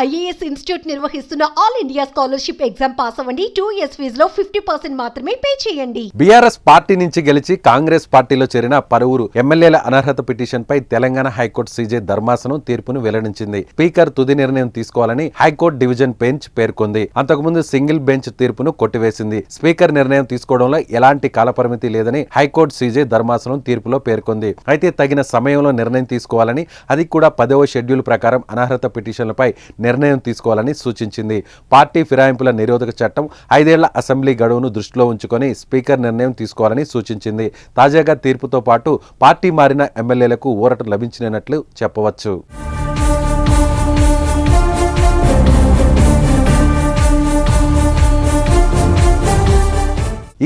IAS institute నిర్వహిస్తున్న all India scholarship exam pass అవ్వండి. Two years ఫీజులో ఫిఫ్టీ పర్సెంట్ మాత్రమే పే చేయండి. బీఆర్ఎస్ పార్టీ నుంచి గెలిచి కాంగ్రెస్ పార్టీలో చేరిన పలువురు ఎమ్మెల్యేల అనర్హత పిటిషన్ పై తెలంగాణ హైకోర్టు సీజే ధర్మాసనం తీర్పును వెల్లడించింది. స్పీకర్ తుది నిర్ణయం తీసుకోవాలని హైకోర్టు డివిజన్ బెంచ్ పేర్కొంది. అంతకుముందు సింగిల్ బెంచ్ తీర్పును కొట్టివేసింది. స్పీకర్ నిర్ణయం తీసుకోవడంలో ఎలాంటి కాలపరిమితి లేదని హైకోర్టు సీజే ధర్మాసనం తీర్పులో పేర్కొంది. అయితే తగిన సమయంలో నిర్ణయం తీసుకోవాలని అది కూడా పదవ షెడ్యూల్ ప్రకారం అనర్హత పిటిషన్లపై నిర్ణయం తీసుకోవాలని సూచించింది. పార్టీ ఫిరాయింపుల నిరోధక చట్టం ఐదేళ్ళ అసెంబ్లీ గడువును దృష్టిలో ఉంచుకొని స్పీకర్ నిర్ణయం తీసుకోవాలని సూచించింది. తాజాగా తీర్పుతో పాటు పార్టీ మారిన ఎమ్మెల్యేలకు ఊరట లభించినట్లు చెప్పవచ్చు.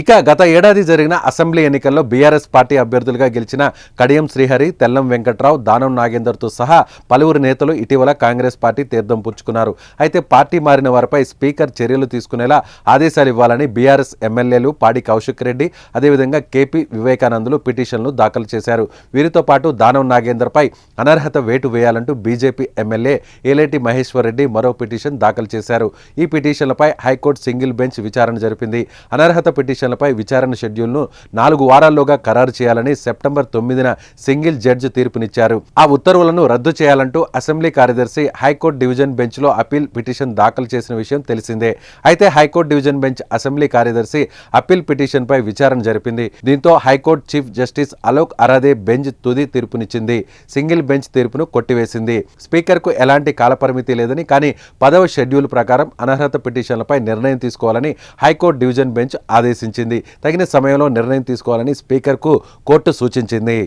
ఇక గత ఏడాది జరిగిన అసెంబ్లీ ఎన్నికల్లో బీఆర్ఎస్ పార్టీ అభ్యర్థులుగా గెలిచిన కడియం శ్రీహరి తెల్లం వెంకట్రావు దానం నాగేందర్తో సహా పలువురు నేతలు ఇటీవల కాంగ్రెస్ పార్టీ తీర్థం పుచ్చుకున్నారు. అయితే పార్టీ మారిన వారిపై స్పీకర్ చర్యలు తీసుకునేలా ఆదేశాలు ఇవ్వాలని బీఆర్ఎస్ ఎమ్మెల్యేలు పాడి కౌశిక్ రెడ్డి అదేవిధంగా కేపీ వివేకానందులు పిటిషన్లు దాఖలు చేశారు. వీరితో పాటు దానం నాగేందర్పై అనర్హత వేటు వేయాలంటూ బీజేపీ ఎమ్మెల్యే ఏలేటి మహేశ్వర్ రెడ్డి మరో పిటిషన్ దాఖలు చేశారు. ఈ పిటిషన్లపై హైకోర్టు సింగిల్ బెంచ్ విచారణ జరిపింది. అనర్హత పిటిషన్ పిటిషన్లపై విచారణ షెడ్యూల్ను నాలుగు వారాల్లోగా ఖరారు చేయాలని సెప్టెంబర్ తొమ్మిదిన సింగిల్ జడ్జి తీర్పునిచ్చారు. ఆ ఉత్తర్వులను రద్దు చేయాలంటూ అసెంబ్లీ కార్యదర్శి హైకోర్టు డివిజన్ బెంచ్లో అప్పీల్ పిటిషన్ దాఖలు చేసిన విషయం తెలిసిందే. అయితే high court division bench assembly కార్యదర్శి అప్పీల్ పిటిషన్పై విచారణ జరిపింది. దీంతో high court chief justice Alok Aradhe bench తుది తీర్పునిచ్చింది. సింగిల్ బెంచ్ తీర్పును కొట్టివేసింది. స్పీకర్కు ఎలాంటి కాలపరిమితి లేదని కానీ పదవ షెడ్యూల్ ప్రకారం అనర్హత పిటిషన్లపై నిర్ణయం తీసుకోవాలని హైకోర్టు డివిజన్ బెంచ్ ఆదేశించింది తగిన సమయంలో నిర్ణయం తీసుకోవాలని స్పీకర్కు కోర్టు సూచించింది.